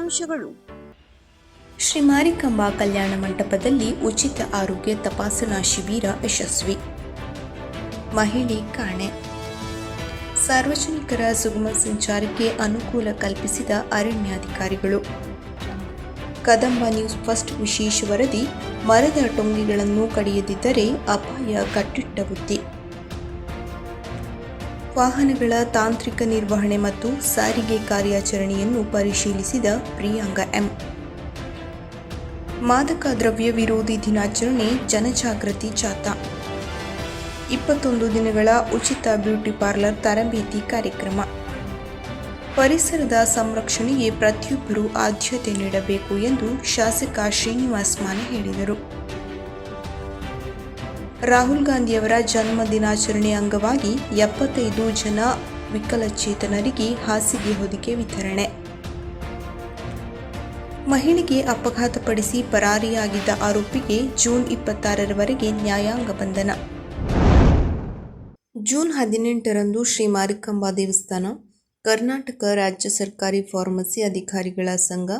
ಮುಖ್ಯಾಂಶಗಳು ಶ್ರೀ ಮಾರಿಕಂಬಾ ಕಲ್ಯಾಣ ಮಂಟಪದಲ್ಲಿ ಉಚಿತ ಆರೋಗ್ಯ ತಪಾಸಣಾ ಶಿಬಿರ ಯಶಸ್ವಿ. ಮಹಿಳೆ ಕಾಣೆ. ಸಾರ್ವಜನಿಕರ ಸುಗಮ ಸಂಚಾರಕ್ಕೆ ಅನುಕೂಲ ಕಲ್ಪಿಸಿದ ಅರಣ್ಯಾಧಿಕಾರಿಗಳು. ಕದಂಬ ನ್ಯೂಸ್ ಫಸ್ಟ್ ವಿಶೇಷ ವರದಿ, ಮರದ ಟೊಂಗಿಗಳನ್ನು ಕಡಿಯದಿದ್ದರೆ ಅಪಾಯ ಕಟ್ಟಿಟ್ಟ ಬುದ್ಧಿ. ವಾಹನಗಳ ತಾಂತ್ರಿಕ ನಿರ್ವಹಣೆ ಮತ್ತು ಸಾರಿಗೆ ಕಾರ್ಯಾಚರಣೆಯನ್ನು ಪರಿಶೀಲಿಸಿದ ಪ್ರಿಯಾಂಗ ಎಂ. ಮಾದಕ ದ್ರವ್ಯ ವಿರೋಧಿ ದಿನಾಚರಣೆ ಜನಜಾಗೃತಿ ಜಾಥಾ. ಇಪ್ಪತ್ತೊಂದು ದಿನಗಳ ಉಚಿತ ಬ್ಯೂಟಿ ಪಾರ್ಲರ್ ತರಬೇತಿ ಕಾರ್ಯಕ್ರಮ. ಪರಿಸರದ ಸಂರಕ್ಷಣೆಗೆ ಪ್ರತಿಯೊಬ್ಬರೂ ಆದ್ಯತೆ ನೀಡಬೇಕು ಎಂದು ಶಾಸಕ ಶ್ರೀನಿವಾಸ್ ಮಾನೆ ಹೇಳಿದರು. ರಾಹುಲ್ ಗಾಂಧಿಯವರ ಜನ್ಮ ದಿನಾಚರಣೆ ಅಂಗವಾಗಿ ಎಪ್ಪತ್ತೈದು ಜನ ವಿಕಲಚೇತನರಿಗೆ ಹಾಸಿಗೆ ಹೊದಿಕೆ ವಿತರಣೆ. ಮಹಿಳೆಗೆ ಅಪಘಾತಪಡಿಸಿ ಪರಾರಿಯಾಗಿದ್ದ ಆರೋಪಿಗೆ ಜೂನ್ ಇಪ್ಪತ್ತಾರರವರೆಗೆ ನ್ಯಾಯಾಂಗ ಬಂಧನ. ಜೂನ್ ಹದಿನೆಂಟರಂದು ಶ್ರೀ ಮಾರಿಕಾಂಬಾ ದೇವಸ್ಥಾನ, ಕರ್ನಾಟಕ ರಾಜ್ಯ ಸರ್ಕಾರಿ ಫಾರ್ಮಸಿ ಅಧಿಕಾರಿಗಳ ಸಂಘ,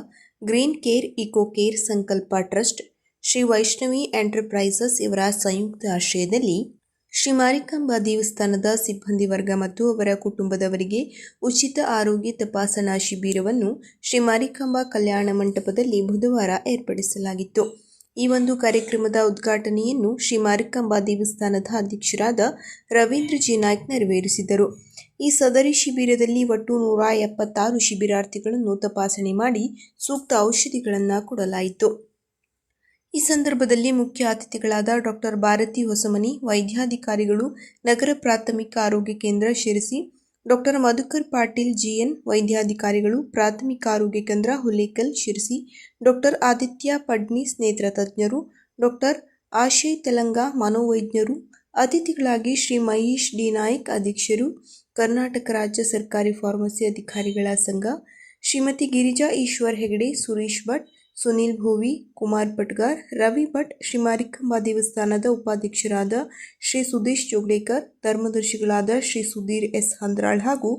green care eco care Sankalp trust Shri Vaishnavi enterprises ಇವರ ಸಂಯುಕ್ತ ಆಶ್ರಯದಲ್ಲಿ ಶ್ರೀ ಮಾರಿಕಾಂಬಾ ದೇವಸ್ಥಾನದ ಸಿಬ್ಬಂದಿ ವರ್ಗ ಮತ್ತು ಅವರ ಕುಟುಂಬದವರಿಗೆ ಉಚಿತ ಆರೋಗ್ಯ ತಪಾಸಣಾ ಶಿಬಿರವನ್ನು ಶ್ರೀ ಮಾರಿಕಾಂಬಾ ಕಲ್ಯಾಣ ಮಂಟಪದಲ್ಲಿ ಬುಧವಾರ ಏರ್ಪಡಿಸಲಾಗಿತ್ತು. ಈ ಒಂದು ಕಾರ್ಯಕ್ರಮದ ಉದ್ಘಾಟನೆಯನ್ನು ಶ್ರೀ ಮಾರಿಕಾಂಬಾ ದೇವಸ್ಥಾನದ ಅಧ್ಯಕ್ಷರಾದ ರವೀಂದ್ರ ಜಿ ನಾಯ್ಕ್ ನೆರವೇರಿಸಿದರು. ಈ ಸದರಿ ಶಿಬಿರದಲ್ಲಿ ಒಟ್ಟು ನೂರ ಎಪ್ಪತ್ತಾರು ಶಿಬಿರಾರ್ಥಿಗಳನ್ನು ತಪಾಸಣೆ ಮಾಡಿ ಸೂಕ್ತ ಔಷಧಿಗಳನ್ನು ಕೊಡಲಾಯಿತು. ಈ ಸಂದರ್ಭದಲ್ಲಿ ಮುಖ್ಯ ಅತಿಥಿಗಳಾದ ಡಾಕ್ಟರ್ ಭಾರತಿ ಹೊಸಮನಿ, ವೈದ್ಯಾಧಿಕಾರಿಗಳು, ನಗರ ಪ್ರಾಥಮಿಕ ಆರೋಗ್ಯ ಕೇಂದ್ರ ಶಿರಸಿ, ಡಾಕ್ಟರ್ ಮಧುಕರ್ ಪಾಟೀಲ್ ಜಿಎನ್ ವೈದ್ಯಾಧಿಕಾರಿಗಳು, ಪ್ರಾಥಮಿಕ ಆರೋಗ್ಯ ಕೇಂದ್ರ ಹುಲೇಕಲ್ ಶಿರಸಿ, ಡಾಕ್ಟರ್ ಆದಿತ್ಯ ಪಡ್ನೀಸ್ ನೇತ್ರ ತಜ್ಞರು, ಡಾಕ್ಟರ್ ಆಶಯ್ ತೆಲಂಗ ಮನೋವೈಜ್ಞರು ಅತಿಥಿಗಳಾಗಿ ಶ್ರೀ ಮಹೇಶ್ ಡಿ ನಾಯಕ್ ಅಧ್ಯಕ್ಷರು ಕರ್ನಾಟಕ ರಾಜ್ಯ ಸರ್ಕಾರಿ ಫಾರ್ಮಸಿ ಅಧಿಕಾರಿಗಳ ಸಂಘ, ಶ್ರೀಮತಿ ಗಿರಿಜಾ ಈಶ್ವರ್ ಹೆಗಡೆ, ಸುರೇಶ್ ಭಟ್ ಸುನೀಲ್ ಭೋವಿ, ಕುಮಾರ್ ಭಟ್ಗಾರ್ ರವಿ ಭಟ್ ಶ್ರೀ ಮಾರಿಕಂಬಾ ದೇವಸ್ಥಾನದ ಉಪಾಧ್ಯಕ್ಷರಾದ ಶ್ರೀ ಸುದೀಶ್ ಜೋಗ್ಡೇಕರ್, ಧರ್ಮದರ್ಶಿಗಳಾದ ಶ್ರೀ ಸುಧೀರ್ ಎಸ್. ಹಂದ್ರಾಳ್ ಹಾಗೂ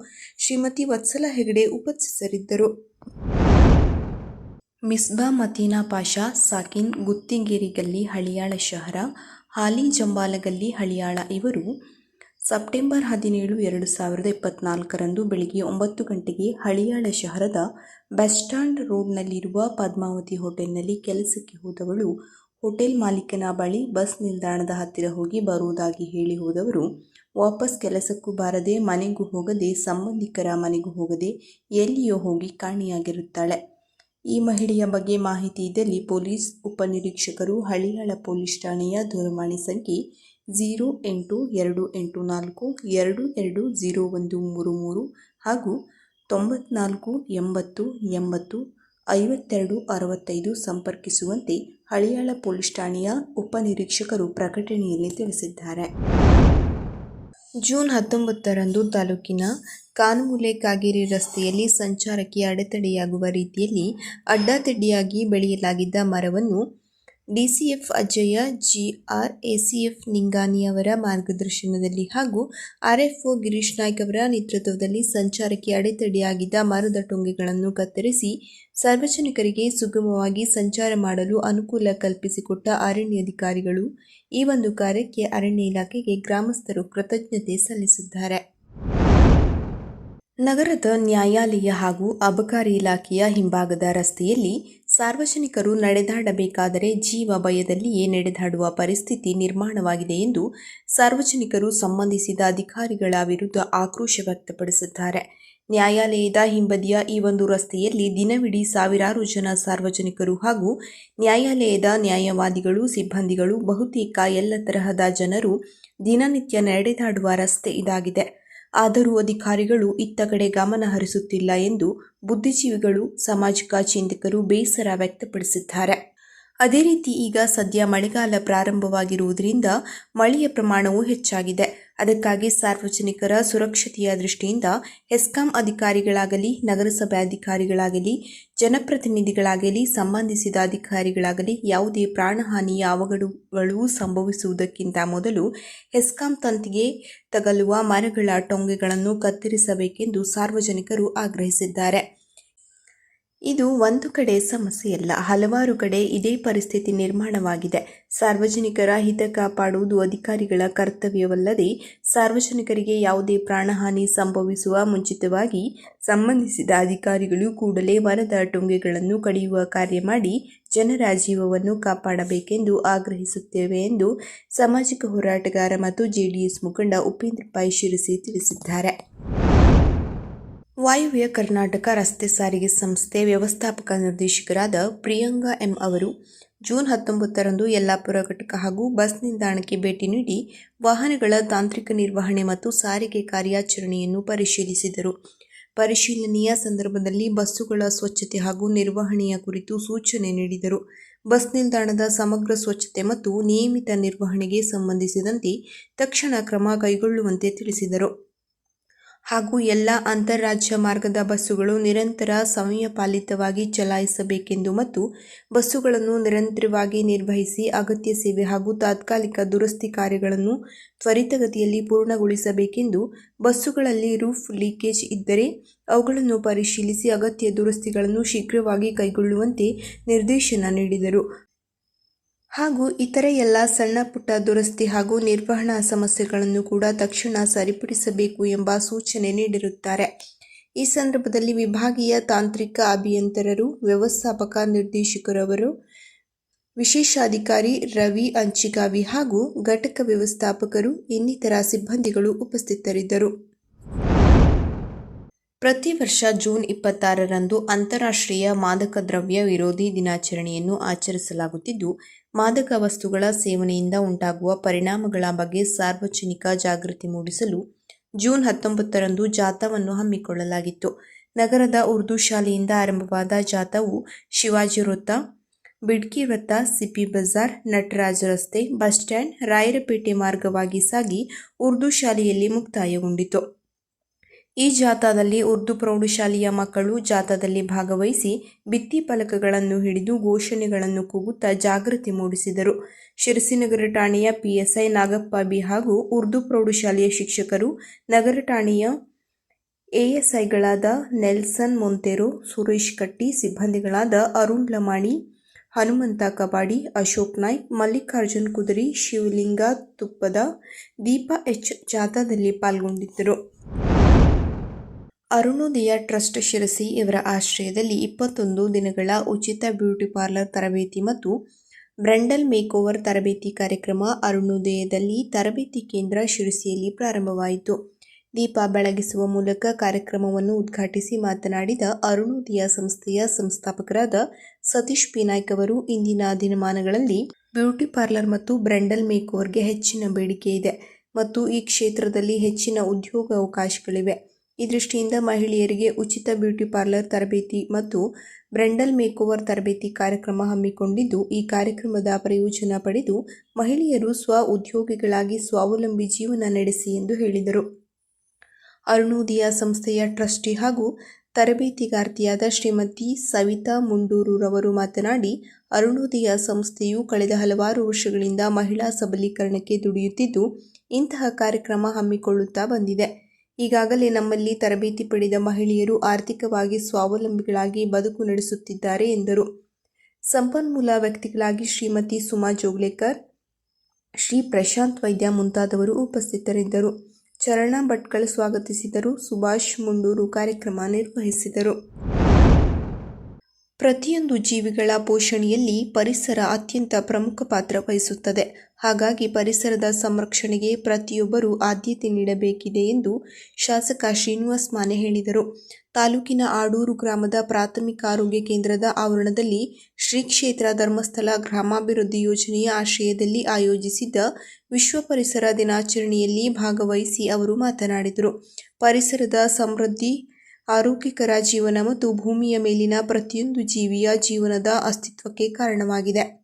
ಶ್ರೀಮತಿ ವತ್ಸಲ ಹೆಗಡೆ ಉಪಸ್ಥಿತರಿದ್ದರು. ಮಿಸ್ಬಾ ಮತೀನಾ ಪಾಷಾ, ಸಾಕಿನ್ ಗುತ್ತಿಂಗೇರಿ ಗಲ್ಲಿ ಹಳಿಯಾಳ ಶಹರ, ಹಾಲಿ ಜಂಬಾಲಗಲ್ಲಿ ಹಳಿಯಾಳ ಇವರು ಸೆಪ್ಟೆಂಬರ್ ಹದಿನೇಳು, ಎರಡು ಸಾವಿರದ ಇಪ್ಪತ್ನಾಲ್ಕರಂದು ಬೆಳಗ್ಗೆ ಒಂಬತ್ತು ಗಂಟೆಗೆ ಹಳಿಯಾಳ ಶಹರದ ಬಸ್ ಸ್ಟ್ಯಾಂಡ್ ರೋಡ್ನಲ್ಲಿರುವ ಪದ್ಮಾವತಿ ಹೋಟೆಲ್ನಲ್ಲಿ ಕೆಲಸಕ್ಕೆ ಹೋದವಳು. ಹೋಟೆಲ್ ಮಾಲೀಕನ ಬಳಿ ಬಸ್ ನಿಲ್ದಾಣದ ಹತ್ತಿರ ಹೋಗಿ ಬರುವುದಾಗಿ ಹೇಳಿ ಹೋದವರು. ವಾಪಸ್ ಕೆಲಸಕ್ಕೂ ಬಾರದೆ ಮನೆಗೂ ಹೋಗದೆ, ಸಂಬಂಧಿಕರ ಮನೆಗೂ ಹೋಗದೆ ಎಲ್ಲಿಯೋ ಹೋಗಿ ಕಾಣಿಯಾಗಿರುತ್ತಾಳೆ. ಈ ಮಹಿಳೆಯ ಬಗ್ಗೆ ಮಾಹಿತಿ ಇದ್ದಲ್ಲಿ ಪೊಲೀಸ್ ಉಪನಿರೀಕ್ಷಕರು ಹಳಿಯಾಳ ಪೊಲೀಸ್ ಠಾಣೆಯ ದೂರವಾಣಿ ಸಂಖ್ಯೆ ಝೀರೋ ಎಂಟು ಎರಡು ಎಂಟು ನಾಲ್ಕು ಎರಡು ಎರಡು ಝೀರೋ ಒಂದು ಮೂರು ಮೂರು ಹಾಗೂ ತೊಂಬತ್ನಾಲ್ಕು ಎಂಬತ್ತು ಎಂಬತ್ತು ಐವತ್ತೆರಡು ಅರವತ್ತೈದು ಸಂಪರ್ಕಿಸುವಂತೆ ಹಳಿಯಾಳ ಪೊಲೀಸ್ ಠಾಣೆಯ ಉಪನಿರೀಕ್ಷಕರು ಪ್ರಕಟಣೆಯಲ್ಲಿ ತಿಳಿಸಿದ್ದಾರೆ. ಜೂನ್ ಹತ್ತೊಂಬತ್ತರಂದು ತಾಲೂಕಿನ ಕಾನ್ಮೂಲೆ ಕಾಗೇರಿ ರಸ್ತೆಯಲ್ಲಿ ಸಂಚಾರಕ್ಕೆ ಅಡೆತಡೆಯಾಗುವ ರೀತಿಯಲ್ಲಿ ಅಡ್ಡಾದಿಡ್ಡಿಯಾಗಿ ಬೆಳೆಯಲಾಗಿದ್ದ ಮರವನ್ನು DCF Ajaya, GR, ACF Ningani ಅವರ ಮಾರ್ಗದರ್ಶನದಲ್ಲಿ ಹಾಗೂ ಆರ್ಎಫ್ಒ ಗಿರೀಶ್ ನಾಯ್ಕ್ ಅವರ ನೇತೃತ್ವದಲ್ಲಿ ಸಂಚಾರಕ್ಕೆ ಅಡೆತಡೆಯಾಗಿದ್ದ ಮರದ ಟೊಂಗೆಗಳನ್ನು ಕತ್ತರಿಸಿ ಸಾರ್ವಜನಿಕರಿಗೆ ಸುಗಮವಾಗಿ ಸಂಚಾರ ಮಾಡಲು ಅನುಕೂಲ ಕಲ್ಪಿಸಿಕೊಟ್ಟ ಅರಣ್ಯಾಧಿಕಾರಿಗಳು ಈ ಒಂದು ಕಾರ್ಯಕ್ಕೆ ಅರಣ್ಯ ಇಲಾಖೆಗೆ ಗ್ರಾಮಸ್ಥರು ಕೃತಜ್ಞತೆ ಸಲ್ಲಿಸಿದ್ದಾರೆ. ನಗರದ ನ್ಯಾಯಾಲಯ ಹಾಗೂ ಅಬಕಾರಿ ಇಲಾಖೆಯ ಹಿಂಭಾಗದ ರಸ್ತೆಯಲ್ಲಿ ಸಾರ್ವಜನಿಕರು ನಡೆದಾಡಬೇಕಾದರೆ ಜೀವ ಭಯದಲ್ಲಿಯೇ ನಡೆದಾಡುವ ಪರಿಸ್ಥಿತಿ ನಿರ್ಮಾಣವಾಗಿದೆ ಎಂದು ಸಾರ್ವಜನಿಕರು ಸಂಬಂಧಿಸಿದ ಅಧಿಕಾರಿಗಳ ವಿರುದ್ಧ ಆಕ್ರೋಶ ವ್ಯಕ್ತಪಡಿಸಿದ್ದಾರೆ. ನ್ಯಾಯಾಲಯದ ಹಿಂಬದಿಯ ಈ ಒಂದು ರಸ್ತೆಯಲ್ಲಿ ದಿನವಿಡೀ ಸಾವಿರಾರು ಜನ ಸಾರ್ವಜನಿಕರು ಹಾಗೂ ನ್ಯಾಯಾಲಯದ ನ್ಯಾಯವಾದಿಗಳು, ಸಿಬ್ಬಂದಿಗಳು, ಬಹುತೇಕ ಎಲ್ಲ ತರಹದ ಜನರು ದಿನನಿತ್ಯ ನಡೆದಾಡುವ ರಸ್ತೆ ಇದಾಗಿದೆ. ಆದರೂ ಅಧಿಕಾರಿಗಳು ಇತ್ತ ಕಡೆ ಗಮನ ಹರಿಸುತ್ತಿಲ್ಲ ಎಂದು ಬುದ್ಧಿಜೀವಿಗಳು, ಸಾಮಾಜಿಕ ಚಿಂತಕರು ಬೇಸರ ವ್ಯಕ್ತಪಡಿಸಿದ್ದಾರೆ. ಅದೇ ರೀತಿ ಈಗ ಸದ್ಯ ಮಳೆಗಾಲ ಪ್ರಾರಂಭವಾಗಿರುವುದರಿಂದ ಮಳೆಯ ಪ್ರಮಾಣವೂ ಹೆಚ್ಚಾಗಿದೆ. ಅದಕ್ಕಾಗಿ ಸಾರ್ವಜನಿಕರ ಸುರಕ್ಷತೆಯ ದೃಷ್ಟಿಯಿಂದ ಹೆಸ್ಕಾಂ ಅಧಿಕಾರಿಗಳಾಗಲಿ, ನಗರಸಭೆ ಅಧಿಕಾರಿಗಳಾಗಲಿ, ಜನಪ್ರತಿನಿಧಿಗಳಾಗಲಿ, ಸಂಬಂಧಿಸಿದ ಅಧಿಕಾರಿಗಳಾಗಲಿ ಯಾವುದೇ ಪ್ರಾಣಹಾನಿಯ ಅವಘಡಗಳು ಸಂಭವಿಸುವುದಕ್ಕಿಂತ ಮೊದಲು ಹೆಸ್ಕಾಂ ತಂತಿಗೆ ತಗಲುವ ಮರಗಳ ಟೊಂಗೆಗಳನ್ನು ಕತ್ತರಿಸಬೇಕೆಂದು ಸಾರ್ವಜನಿಕರು ಆಗ್ರಹಿಸಿದ್ದಾರೆ. ಇದು ಒಂದು ಕಡೆ ಸಮಸ್ಯೆಯಲ್ಲ ಹಲವಾರು ಕಡೆ ಇದೇ ಪರಿಸ್ಥಿತಿ ನಿರ್ಮಾಣವಾಗಿದೆ. ಸಾರ್ವಜನಿಕರ ಹಿತ ಕಾಪಾಡುವುದು ಅಧಿಕಾರಿಗಳ ಕರ್ತವ್ಯವಲ್ಲದೆ ಸಾರ್ವಜನಿಕರಿಗೆ ಯಾವುದೇ ಪ್ರಾಣಹಾನಿ ಸಂಭವಿಸುವ ಮುಂಚಿತವಾಗಿ ಸಂಬಂಧಿಸಿದ ಅಧಿಕಾರಿಗಳು ಕೂಡಲೇ ಮರದ ಟೊಂಗೆಗಳನ್ನು ಕಡಿಯುವ ಕಾರ್ಯ ಮಾಡಿ ಜನರ ಜೀವವನ್ನು ಕಾಪಾಡಬೇಕೆಂದು ಆಗ್ರಹಿಸುತ್ತೇವೆ ಎಂದು ಸಾಮಾಜಿಕ ಹೋರಾಟಗಾರ ಮತ್ತು ಜೆಡಿಎಸ್ ಮುಖಂಡ ಉಪೇಂದ್ರ ಪೈ ಶಿರಸಿ ತಿಳಿಸಿದ್ದಾರೆ. ವಾಯುವ್ಯ ಕರ್ನಾಟಕ ರಸ್ತೆ ಸಾರಿಗೆ ಸಂಸ್ಥೆ ವ್ಯವಸ್ಥಾಪಕ ನಿರ್ದೇಶಕರಾದ ಪ್ರಿಯಾಂಗಾ ಎಂ ಅವರು ಜೂನ್ ಹತ್ತೊಂಬತ್ತರಂದು ಯಲ್ಲಾಪುರ ಘಟಕ ಹಾಗೂ ಬಸ್ ನಿಲ್ದಾಣಕ್ಕೆ ಭೇಟಿ ನೀಡಿ ವಾಹನಗಳ ತಾಂತ್ರಿಕ ನಿರ್ವಹಣೆ ಮತ್ತು ಸಾರಿಗೆ ಕಾರ್ಯಾಚರಣೆಯನ್ನು ಪರಿಶೀಲಿಸಿದರು. ಪರಿಶೀಲನೆಯ ಸಂದರ್ಭದಲ್ಲಿ ಬಸ್ಸುಗಳ ಸ್ವಚ್ಛತೆ ಹಾಗೂ ನಿರ್ವಹಣೆಯ ಕುರಿತು ಸೂಚನೆ ನೀಡಿದರು. ಬಸ್ ನಿಲ್ದಾಣದ ಸಮಗ್ರ ಸ್ವಚ್ಛತೆ ಮತ್ತು ನಿಯಮಿತ ನಿರ್ವಹಣೆಗೆ ಸಂಬಂಧಿಸಿದಂತೆ ತಕ್ಷಣ ಕ್ರಮ ಕೈಗೊಳ್ಳುವಂತೆ ತಿಳಿಸಿದರು. ಹಾಗೂ ಎಲ್ಲ ಅಂತಾರಾಜ್ಯ ಮಾರ್ಗದ ಬಸ್ಸುಗಳು ನಿರಂತರ ಸಮಯಪಾಲಿತವಾಗಿ ಚಲಾಯಿಸಬೇಕೆಂದು ಮತ್ತು ಬಸ್ಸುಗಳನ್ನು ನಿರಂತರವಾಗಿ ನಿರ್ವಹಿಸಿ ಅಗತ್ಯ ಸೇವೆ ಹಾಗೂ ತಾತ್ಕಾಲಿಕ ದುರಸ್ತಿ ಕಾರ್ಯಗಳನ್ನು ತ್ವರಿತಗತಿಯಲ್ಲಿ ಪೂರ್ಣಗೊಳಿಸಬೇಕೆಂದು ಬಸ್ಸುಗಳಲ್ಲಿ ರೂಫ್ ಲೀಕೇಜ್ ಇದ್ದರೆ ಅವುಗಳನ್ನು ಪರಿಶೀಲಿಸಿ ಅಗತ್ಯ ದುರಸ್ತಿಗಳನ್ನು ಶೀಘ್ರವಾಗಿ ಕೈಗೊಳ್ಳುವಂತೆ ನಿರ್ದೇಶನ ನೀಡಿದರು. ಹಾಗೂ ಇತರೆ ಎಲ್ಲ ಸಣ್ಣ ಪುಟ್ಟ ದುರಸ್ತಿ ಹಾಗೂ ನಿರ್ವಹಣಾ ಸಮಸ್ಯೆಗಳನ್ನು ಕೂಡ ತಕ್ಷಣ ಸರಿಪಡಿಸಬೇಕು ಎಂಬ ಸೂಚನೆ ನೀಡಿರುತ್ತಾರೆ. ಈ ಸಂದರ್ಭದಲ್ಲಿ ವಿಭಾಗೀಯ ತಾಂತ್ರಿಕ ಅಭಿಯಂತರರು, ವ್ಯವಸ್ಥಾಪಕ ನಿರ್ದೇಶಕರವರು, ವಿಶೇಷಾಧಿಕಾರಿ ರವಿ ಅಂಚಿಗಾವಿ ಹಾಗೂ ಘಟಕ ವ್ಯವಸ್ಥಾಪಕರು, ಇನ್ನಿತರ ಸಿಬ್ಬಂದಿಗಳು ಉಪಸ್ಥಿತರಿದ್ದರು. ಪ್ರತಿ ವರ್ಷ ಜೂನ್ ಇಪ್ಪತ್ತಾರರಂದು ಅಂತಾರಾಷ್ಟ್ರೀಯ ಮಾದಕ ದ್ರವ್ಯ ವಿರೋಧಿ ದಿನಾಚರಣೆಯನ್ನು ಆಚರಿಸಲಾಗುತ್ತಿದ್ದು, ಮಾದಕ ವಸ್ತುಗಳ ಸೇವನೆಯಿಂದ ಉಂಟಾಗುವ ಪರಿಣಾಮಗಳ ಬಗ್ಗೆ ಸಾರ್ವಜನಿಕ ಜಾಗೃತಿ ಮೂಡಿಸಲು ಜೂನ್ ಹತ್ತೊಂಬತ್ತರಂದು ಜಾಥಾವನ್ನು ಹಮ್ಮಿಕೊಳ್ಳಲಾಗಿತ್ತು. ನಗರದ ಉರ್ದು ಶಾಲೆಯಿಂದ ಆರಂಭವಾದ ಜಾಥಾವು ಶಿವಾಜಿ ವೃತ್ತ, ಬಿಡ್ಕಿ ವೃತ್ತ, ಸಿಪಿ ಬಜಾರ್, ನಟರಾಜ ರಸ್ತೆ, ಬಸ್ ಸ್ಟ್ಯಾಂಡ್, ರಾಯರಪೇಟೆ ಮಾರ್ಗವಾಗಿ ಸಾಗಿ ಉರ್ದು ಶಾಲೆಯಲ್ಲಿ ಮುಕ್ತಾಯಗೊಂಡಿತು. ಈ ಜಾಥಾದಲ್ಲಿ ಉರ್ದು ಪ್ರೌಢಶಾಲೆಯ ಮಕ್ಕಳು ಜಾಥಾದಲ್ಲಿ ಭಾಗವಹಿಸಿ ಭಿತ್ತಿ ಫಲಕಗಳನ್ನು ಹಿಡಿದು ಘೋಷಣೆಗಳನ್ನು ಕೂಗುತ್ತಾ ಜಾಗೃತಿ ಮೂಡಿಸಿದರು. ಶಿರಸಿನಗರ ಠಾಣೆಯ ಪಿಎಸ್ಐ ನಾಗಪ್ಪ ಬಿ ಹಾಗೂ ಉರ್ದು ಪ್ರೌಢಶಾಲೆಯ ಶಿಕ್ಷಕರು, ನಗರ ಠಾಣೆಯ ಎಎಸ್ಐಗಳಾದ ನೆಲ್ಸನ್ ಮೊಂತೆರೋ, ಸುರೇಶ್ ಕಟ್ಟಿ, ಸಿಬ್ಬಂದಿಗಳಾದ ಅರುಣ್ ಲಮಾಣಿ, ಹನುಮಂತ ಕಬಾಡಿ, ಅಶೋಕ್ ನಾಯ್ಕ್, ಮಲ್ಲಿಕಾರ್ಜುನ್ ಕುದುರಿ, ಶಿವಲಿಂಗ ತುಪ್ಪದ ದೀಪಾ ಎಚ್ ಜಾಥಾದಲ್ಲಿ ಪಾಲ್ಗೊಂಡಿದ್ದರು. ಅರುಣೋದಯ ಟ್ರಸ್ಟ್ ಶಿರಸಿ ಇವರ ಆಶ್ರಯದಲ್ಲಿ ಇಪ್ಪತ್ತೊಂದು ದಿನಗಳ ಉಚಿತ ಬ್ಯೂಟಿ ಪಾರ್ಲರ್ ತರಬೇತಿ ಮತ್ತು ಬ್ರೆಂಡಲ್ ಮೇಕೋವರ್ ತರಬೇತಿ ಕಾರ್ಯಕ್ರಮ ಅರುಣೋದಯದಲ್ಲಿ ತರಬೇತಿ ಕೇಂದ್ರ ಶಿರಸಿಯಲ್ಲಿ ಪ್ರಾರಂಭವಾಯಿತು. ದೀಪ ಬೆಳಗಿಸುವ ಮೂಲಕ ಕಾರ್ಯಕ್ರಮವನ್ನು ಉದ್ಘಾಟಿಸಿ ಮಾತನಾಡಿದ ಅರುಣೋದಯ ಸಂಸ್ಥೆಯ ಸಂಸ್ಥಾಪಕರಾದ ಸತೀಶ್ ಪಿನಾಯ್ಕ್ ಅವರು, ಇಂದಿನ ದಿನಮಾನಗಳಲ್ಲಿ ಬ್ಯೂಟಿ ಪಾರ್ಲರ್ ಮತ್ತು ಬ್ರೆಂಡಲ್ ಮೇಕೋವರ್ಗೆ ಹೆಚ್ಚಿನ ಬೇಡಿಕೆ ಇದೆ ಮತ್ತು ಈ ಕ್ಷೇತ್ರದಲ್ಲಿ ಹೆಚ್ಚಿನ ಉದ್ಯೋಗ ಅವಕಾಶಗಳಿವೆ ಈ ದೃಷ್ಟಿಯಿಂದ ಮಹಿಳೆಯರಿಗೆ ಉಚಿತ ಬ್ಯೂಟಿ ಪಾರ್ಲರ್ ತರಬೇತಿ ಮತ್ತು ಬ್ರೆಂಡಲ್ ಮೇಕೋವರ್ ತರಬೇತಿ ಕಾರ್ಯಕ್ರಮ ಹಮ್ಮಿಕೊಂಡಿದ್ದು, ಈ ಕಾರ್ಯಕ್ರಮದ ಪ್ರಯೋಜನ ಪಡೆದು ಮಹಿಳೆಯರು ಸ್ವ ಉದ್ಯೋಗಿಗಳಾಗಿ ಸ್ವಾವಲಂಬಿ ಜೀವನ ನಡೆಸಿ ಎಂದು ಹೇಳಿದರು. ಅರುಣೋದಯ ಸಂಸ್ಥೆಯ ಟ್ರಸ್ಟಿ ಹಾಗೂ ತರಬೇತಿಗಾರ್ತಿಯಾದ ಶ್ರೀಮತಿ ಸವಿತಾ ಮುಂಡೂರುರವರು ಮಾತನಾಡಿ, ಅರುಣೋದಯ ಸಂಸ್ಥೆಯು ಕಳೆದ ಹಲವಾರು ವರ್ಷಗಳಿಂದ ಮಹಿಳಾ ಸಬಲೀಕರಣಕ್ಕೆ ದುಡಿಯುತ್ತಿದ್ದು, ಇಂತಹ ಕಾರ್ಯಕ್ರಮ ಹಮ್ಮಿಕೊಳ್ಳುತ್ತಾ ಬಂದಿದೆ. ಈಗಾಗಲೇ ನಮ್ಮಲ್ಲಿ ತರಬೇತಿ ಪಡೆದ ಮಹಿಳೆಯರು ಆರ್ಥಿಕವಾಗಿ ಸ್ವಾವಲಂಬಿಗಳಾಗಿ ಬದುಕು ನಡೆಸುತ್ತಿದ್ದಾರೆ ಎಂದರು. ಸಂಪನ್ಮೂಲ ವ್ಯಕ್ತಿಗಳಾಗಿ ಶ್ರೀಮತಿ ಸುಮಾ ಜೋಗ್ಲೇಕರ್, ಶ್ರೀ ಪ್ರಶಾಂತ್ ವೈದ್ಯ ಮುಂತಾದವರು ಉಪಸ್ಥಿತರಿದ್ದರು. ಚರಣ ಭಟ್ಕಳ ಸ್ವಾಗತಿಸಿದರು. ಸುಭಾಷ್ ಮುಂಡೂರು ಕಾರ್ಯಕ್ರಮ ನಿರ್ವಹಿಸಿದರು. ಪ್ರತಿಯೊಂದು ಜೀವಿಗಳ ಪೋಷಣೆಯಲ್ಲಿ ಪರಿಸರ ಅತ್ಯಂತ ಪ್ರಮುಖ ಪಾತ್ರ ವಹಿಸುತ್ತದೆ. ಹಾಗಾಗಿ ಪರಿಸರದ ಸಂರಕ್ಷಣೆಗೆ ಪ್ರತಿಯೊಬ್ಬರೂ ಆದ್ಯತೆ ನೀಡಬೇಕಿದೆ ಎಂದು ಶಾಸಕ ಶ್ರೀನಿವಾಸ್ ಮಾನೆ ಹೇಳಿದರು. ತಾಲೂಕಿನ ಆಡೂರು ಗ್ರಾಮದ ಪ್ರಾಥಮಿಕ ಆರೋಗ್ಯ ಕೇಂದ್ರದ ಆವರಣದಲ್ಲಿ ಶ್ರೀ ಕ್ಷೇತ್ರ ಧರ್ಮಸ್ಥಳ ಗ್ರಾಮಾಭಿವೃದ್ಧಿ ಯೋಜನೆಯ ಆಶ್ರಯದಲ್ಲಿ ಆಯೋಜಿಸಿದ್ದ ವಿಶ್ವ ಪರಿಸರ ದಿನಾಚರಣೆಯಲ್ಲಿ ಭಾಗವಹಿಸಿ ಅವರು ಮಾತನಾಡಿದರು. ಪರಿಸರದ ಸಮೃದ್ಧಿ, ಆರೋಗ್ಯಕರ ಜೀವನ ಮತ್ತು ಭೂಮಿಯ ಮೇಲಿನ ಪ್ರತಿಯೊಂದು ಜೀವಿಯ ಜೀವನದ ಅಸ್ತಿತ್ವಕ್ಕೆ ಕಾರಣವಾಗಿದೆ.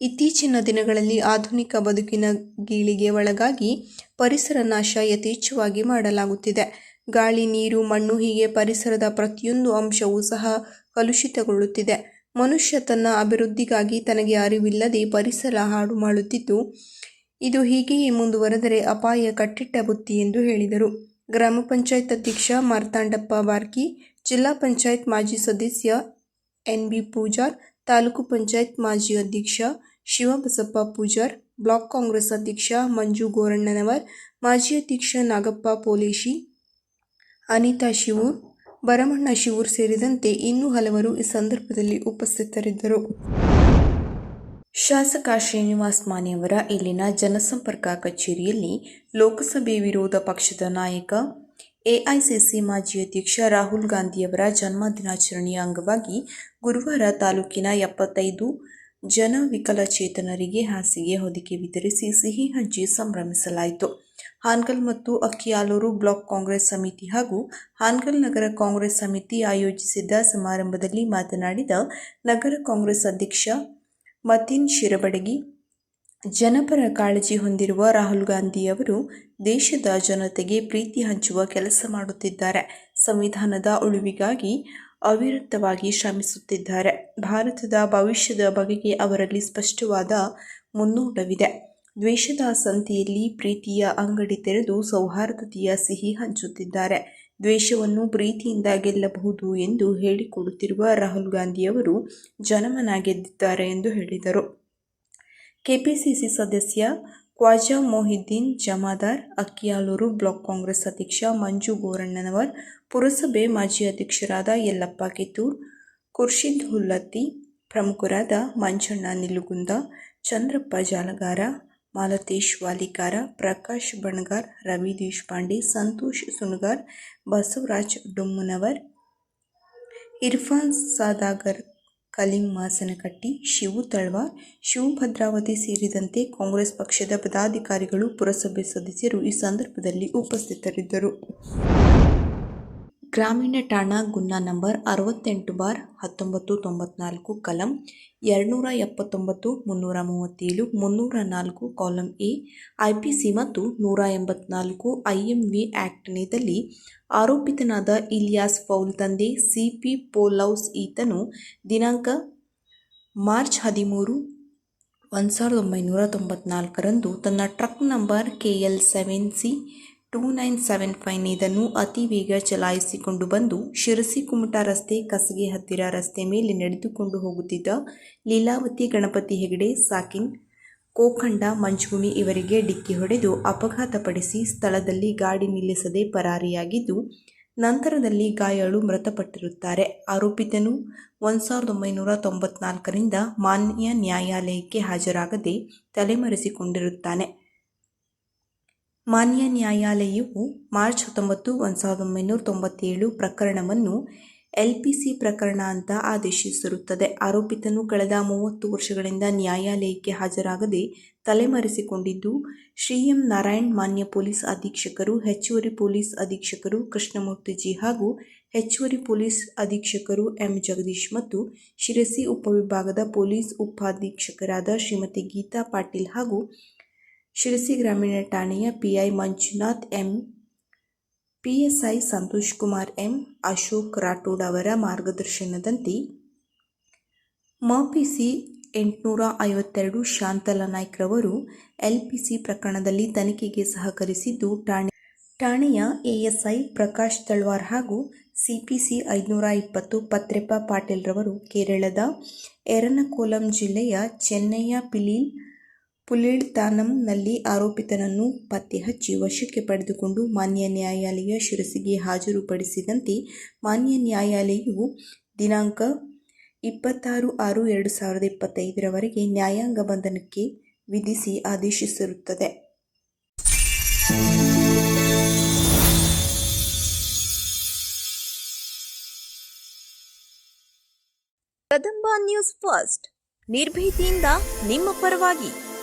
ಇತ್ತೀಚಿನ ದಿನಗಳಲ್ಲಿ ಆಧುನಿಕ ಬದುಕಿನ ಗೀಳಿಗೆ ಒಳಗಾಗಿ ಪರಿಸರ ನಾಶ ಯಥೇಚ್ಛವಾಗಿ ಮಾಡಲಾಗುತ್ತಿದೆ. ಗಾಳಿ, ನೀರು, ಮಣ್ಣು ಹೀಗೆ ಪರಿಸರದ ಪ್ರತಿಯೊಂದು ಅಂಶವೂ ಸಹ ಕಲುಷಿತಗೊಳ್ಳುತ್ತಿದೆ. ಮನುಷ್ಯ ತನ್ನ ಅಭಿವೃದ್ಧಿಗಾಗಿ ತನಗೆ ಅರಿವಿಲ್ಲದೆ ಪರಿಸರ ಹಾಡು ಮಾಡುತ್ತಿದ್ದು, ಇದು ಹೀಗೆಯೇ ಮುಂದುವರೆದರೆ ಅಪಾಯ ಕಟ್ಟಿಟ್ಟ ಬುತ್ತಿ ಎಂದು ಹೇಳಿದರು. ಗ್ರಾಮ ಪಂಚಾಯತ್ ಅಧ್ಯಕ್ಷ ಮಾರ್ತಾಂಡಪ್ಪ ಬಾರ್ಕಿ ಜಿಲ್ಲಾ ಪಂಚಾಯತ್ ಮಾಜಿ ಸದಸ್ಯ ಎನ್ ಬಿ ಪೂಜಾರ್ ತಾಲೂಕು ಪಂಚಾಯತ್ ಮಾಜಿ ಅಧ್ಯಕ್ಷ ಶಿವಬಸಪ್ಪ ಪೂಜಾರ್, ಬ್ಲಾಕ್ ಕಾಂಗ್ರೆಸ್ ಅಧ್ಯಕ್ಷ ಮಂಜು ಗೋರಣ್ಣನವರ್, ಮಾಜಿ ಅಧ್ಯಕ್ಷ ನಾಗಪ್ಪ ಪೋಲೇಶಿ, ಅನಿತಾ ಶಿವೂರ್, ಭರಮಣ್ಣ ಶಿವೂರ್ ಸೇರಿದಂತೆ ಇನ್ನೂ ಹಲವರು ಈ ಸಂದರ್ಭದಲ್ಲಿ ಉಪಸ್ಥಿತರಿದ್ದರು. ಶಾಸಕ ಶ್ರೀನಿವಾಸ್ ಮಾನೆಯವರ ಇಲ್ಲಿನ ಜನಸಂಪರ್ಕ ಕಚೇರಿಯಲ್ಲಿ ಲೋಕಸಭೆ ವಿರೋಧ ಪಕ್ಷದ ನಾಯಕ ಎಐಸಿಸಿ ಮಾಜಿ ಅಧ್ಯಕ್ಷ ರಾಹುಲ್ ಗಾಂಧಿಯವರ ಜನ್ಮ ದಿನಾಚರಣೆಯ ಅಂಗವಾಗಿ ಗುರುವಾರ ತಾಲೂಕಿನ ಎಪ್ಪತ್ತೈದು ಜನ ವಿಕಲಚೇತನರಿಗೆ ಹಾಸಿಗೆ ಹೊದಿಕೆ ವಿತರಿಸಿ ಸಿಹಿ ಹಂಚಿ ಸಂಭ್ರಮಿಸಲಾಯಿತು. ಹಾನ್ಗಲ್ ಮತ್ತು ಅಕ್ಕಿಯಾಲೂರು ಬ್ಲಾಕ್ ಕಾಂಗ್ರೆಸ್ ಸಮಿತಿ ಹಾಗೂ ಹಾನ್ಗಲ್ ನಗರ ಕಾಂಗ್ರೆಸ್ ಸಮಿತಿ ಆಯೋಜಿಸಿದ್ದ ಸಮಾರಂಭದಲ್ಲಿ ಮಾತನಾಡಿದ ನಗರ ಕಾಂಗ್ರೆಸ್ ಅಧ್ಯಕ್ಷ ಮತಿನ್ ಶಿರಬಡಗಿ, ಜನಪರ ಕಾಳಜಿ ಹೊಂದಿರುವ ರಾಹುಲ್ ಗಾಂಧಿಯವರು ದೇಶದ ಜನತೆಗೆ ಪ್ರೀತಿ ಹಂಚುವ ಕೆಲಸ ಮಾಡುತ್ತಿದ್ದಾರೆ. ಸಂವಿಧಾನದ ಉಳಿವಿಗಾಗಿ ಅವಿರತವಾಗಿ ಶ್ರಮಿಸುತ್ತಿದ್ದಾರೆ. ಭಾರತದ ಭವಿಷ್ಯದ ಬಗೆಗೆ ಅವರಲ್ಲಿ ಸ್ಪಷ್ಟವಾದ ಮುನ್ನೋಟವಿದೆ. ದ್ವೇಷದ ಸಂತೆಯಲ್ಲಿ ಪ್ರೀತಿಯ ಅಂಗಡಿ ತೆರೆದು ಸೌಹಾರ್ದತೆಯ ಸಿಹಿ ಹಂಚುತ್ತಿದ್ದಾರೆ. ದ್ವೇಷವನ್ನು ಪ್ರೀತಿಯಿಂದ ಗೆಲ್ಲಬಹುದು ಎಂದು ಹೇಳಿಕೊಡುತ್ತಿರುವ ರಾಹುಲ್ ಗಾಂಧಿಯವರು ಜನಮನ ಗೆದ್ದಿದ್ದಾರೆ ಎಂದು ಹೇಳಿದರು. ಕೆಪಿಸಿಸಿ ಸದಸ್ಯ ಖ್ವಾಜಾ ಮೊಹಿದ್ದೀನ್ ಜಮಾದಾರ್, ಅಕ್ಕಿಯಾಲೂರು ಬ್ಲಾಕ್ ಕಾಂಗ್ರೆಸ್ ಅಧ್ಯಕ್ಷ ಮಂಜು ಗೋರಣ್ಣನವರ್, ಪುರಸಭೆ ಮಾಜಿ ಅಧ್ಯಕ್ಷರಾದ ಯಲ್ಲಪ್ಪ ಕಿತ್ತೂರ್, ಖುರ್ಷಿದ್ ಹುಲ್ಲತ್ತಿ, ಪ್ರಮುಖರಾದ ಮಂಜಣ್ಣ ನಿಲುಗುಂದ, ಚಂದ್ರಪ್ಪ ಜಾಲಗಾರ, ಮಾಲತೇಶ್ ವಾಲಿಕಾರ, ಪ್ರಕಾಶ್ ಬಣಗಾರ್, ರವಿ ದೇಶಪಾಂಡೆ, ಸಂತೋಷ್ ಸುಣಗಾರ್, ಬಸವರಾಜ್ ಡೊಮ್ಮನವರ್ ಇರ್ಫಾನ್ ಸಾದಾಗರ್ ಕಲೀಂ ಮಾಸನಕಟ್ಟಿ ಶಿವು ತಳ್ವಾರ್, ಶಿವು ಭದ್ರಾವತಿ ಸೇರಿದಂತೆ ಕಾಂಗ್ರೆಸ್ ಪಕ್ಷದ ಪದಾಧಿಕಾರಿಗಳು ಪುರಸಭೆ ಸದಸ್ಯರು ಈ ಸಂದರ್ಭದಲ್ಲಿ ಉಪಸ್ಥಿತರಿದ್ದರು. ಗ್ರಾಮೀಣ ಠಾಣಾ ಗುನ್ನಾ ನಂಬರ್ ಅರವತ್ತೆಂಟು ಬಾರ್ ಹತ್ತೊಂಬತ್ತು ತೊಂಬತ್ನಾಲ್ಕು, ಕಲಂ ಎರಡುನೂರ ಎಪ್ಪತ್ತೊಂಬತ್ತು, ಮುನ್ನೂರ ಮೂವತ್ತೇಳು, ಮುನ್ನೂರ ನಾಲ್ಕು, column A I P C ಮತ್ತು ನೂರ ಎಂಬತ್ನಾಲ್ಕು ವಿ ಆ್ಯಕ್ಟ್ನಿಂದಲ್ಲಿ ಆರೋಪಿತನಾದ ಇಲಿಯಾಸ್ ಫೌಲ್ ತಂದೆ ಸಿ ಪಿ ಪೋಲೌಸ್ ಈತನು ದಿನಾಂಕ ಮಾರ್ಚ್ ಹದಿಮೂರು ಒಂದು ಸಾವಿರದ ಒಂಬೈನೂರ ತೊಂಬತ್ನಾಲ್ಕರಂದು ತನ್ನ truck number K L seven C two nine seven five ಇದನ್ನು ಅತಿ ವೇಗ ಚಲಾಯಿಸಿಕೊಂಡು ಬಂದು ಶಿರಸಿ ಕುಮಟಾ ರಸ್ತೆ ಕಸಗೆ ಹತ್ತಿರ ರಸ್ತೆ ಮೇಲೆ ನಡೆದುಕೊಂಡು ಹೋಗುತ್ತಿದ್ದ ಲೀಲಾವತಿ ಗಣಪತಿ ಹೆಗಡೆ, ಸಾಕಿನ್, ಕೋಖಂಡ ಮಂಜುಗುಣಿ ಇವರಿಗೆ ಡಿಕ್ಕಿ ಹೊಡೆದು ಅಪಘಾತಪಡಿಸಿ ಸ್ಥಳದಲ್ಲಿ ಗಾಡಿ ನಿಲ್ಲಿಸದೆ ಪರಾರಿಯಾಗಿದ್ದು, ನಂತರದಲ್ಲಿ ಗಾಯಾಳು ಮೃತಪಟ್ಟಿರುತ್ತಾರೆ. ಆರೋಪಿತನು ಒಂದು ಸಾವಿರದ ಒಂಬೈನೂರ ತೊಂಬತ್ನಾಲ್ಕರಿಂದ ಮಾನ್ಯ ನ್ಯಾಯಾಲಯಕ್ಕೆ ಹಾಜರಾಗದೆ ತಲೆಮರೆಸಿಕೊಂಡಿರುತ್ತಾನೆ. ಮಾನ್ಯ ನ್ಯಾಯಾಲಯವು ಮಾರ್ಚ್ ಹತ್ತೊಂಬತ್ತು, ಒಂದು ಸಾವಿರದ ಒಂಬೈನೂರ ತೊಂಬತ್ತೇಳು ಪ್ರಕರಣವನ್ನು ಎಲ್ಪಿಸಿ ಪ್ರಕರಣ ಅಂತ ಆದೇಶಿಸಿರುತ್ತದೆ. ಆರೋಪಿತನು ಕಳೆದ ಮೂವತ್ತು ವರ್ಷಗಳಿಂದ ನ್ಯಾಯಾಲಯಕ್ಕೆ ಹಾಜರಾಗದೆ ತಲೆಮರೆಸಿಕೊಂಡಿದ್ದು, ಶ್ರೀ ಎಂ ನಾರಾಯಣ್ ಮಾನ್ಯ ಪೊಲೀಸ್ ಅಧೀಕ್ಷಕರು, ಹೆಚ್ಚುವರಿ ಪೊಲೀಸ್ ಅಧೀಕ್ಷಕರು ಕೃಷ್ಣಮೂರ್ತಿಜಿ ಹಾಗೂ ಹೆಚ್ಚುವರಿ ಪೊಲೀಸ್ ಅಧೀಕ್ಷಕರು ಎಂ ಜಗದೀಶ್ ಮತ್ತು ಶಿರಸಿ ಉಪವಿಭಾಗದ ಪೊಲೀಸ್ ಉಪಾಧೀಕ್ಷಕರಾದ ಶ್ರೀಮತಿ ಗೀತಾ ಪಾಟೀಲ್ ಹಾಗೂ ಶಿರಸಿ ಗ್ರಾಮೀಣ ಠಾಣೆಯ PI Manjunath M, PSI Santosh Kumar M, Ashok Rathod ಅವರ ಮಾರ್ಗದರ್ಶನದಂತೆ ಮಪಿಸಿ ಎಂಟುನೂರ ಐವತ್ತೆರಡು ಶಾಂತಲಾ ನಾಯ್ಕ್ರವರು ಎಲ್ಪಿಸಿ ಪ್ರಕರಣದಲ್ಲಿ ತನಿಖೆಗೆ ಸಹಕರಿಸಿದ್ದು ಠಾಣೆ, ಠಾಣೆಯ ಎಎಸ್ಐ ಪ್ರಕಾಶ್ ತಳ್ವಾರ್ ಹಾಗೂ ಸಿಪಿಸಿ ಐದುನೂರ ಇಪ್ಪತ್ತು ಪತ್ರೆಪ್ಪ ಪಾಟೀಲ್ರವರು ಕೇರಳದ ಎರನಕೋಲಂ ಜಿಲ್ಲೆಯ ಚೆನ್ನಯ್ಯ ಪಿಲೀಲ್ ಪುಲಿಳ್ತಾನಂನಲ್ಲಿ ಆರೋಪಿತನನ್ನು ಪತ್ತೆ ಹಚ್ಚಿ ವಶಕ್ಕೆ ಪಡೆದುಕೊಂಡು ಮಾನ್ಯ ನ್ಯಾಯಾಲಯ ಶಿರಸಿಗೆ ಹಾಜರುಪಡಿಸಿದಂತೆ ಮಾನ್ಯ ನ್ಯಾಯಾಲಯವು ದಿನಾಂಕ ಇಪ್ಪತ್ತಾರು ಆರು ಎರಡು ಸಾವಿರದ ಇಪ್ಪತ್ತೈದರವರೆಗೆ ನ್ಯಾಯಾಂಗ ಬಂಧನಕ್ಕೆ ವಿಧಿಸಿ ಆದೇಶಿಸಿರುತ್ತದೆ. Kadamba news first. ನಿರ್ಭೀತಿಯಿಂದ ನಿಮ್ಮ ಪರವಾಗಿ.